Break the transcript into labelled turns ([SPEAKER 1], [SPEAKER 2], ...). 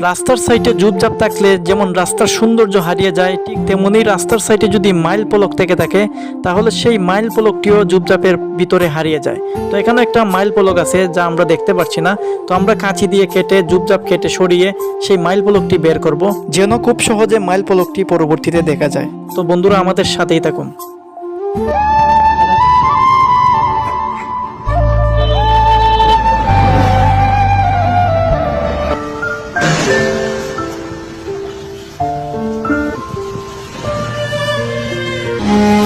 [SPEAKER 1] রাস্তার সাইডে জুপজাপ থাকলে যেমন রাস্তার সৌন্দর্য হারিয়ে যায়, ঠিক তেমনি রাস্তার সাইডে যদি মাইল পলক থেকে থাকে, তাহলে সেই মাইল পলকটিও জুপজাপের ভিতরে হারিয়ে যায়। তো এখানে একটা মাইল পলক আছে যা আমরা দেখতে পাচ্ছি না। তো আমরা কাঁচি দিয়ে কেটে জুপজাপ কেটে সরিয়ে সেই মাইল পলকটি বের করব, যেন খুব সহজে মাইল পলকটি পরবর্তীতে দেখা যায়। তো বন্ধুরা আমাদের সাথেই থাকুন। Thank.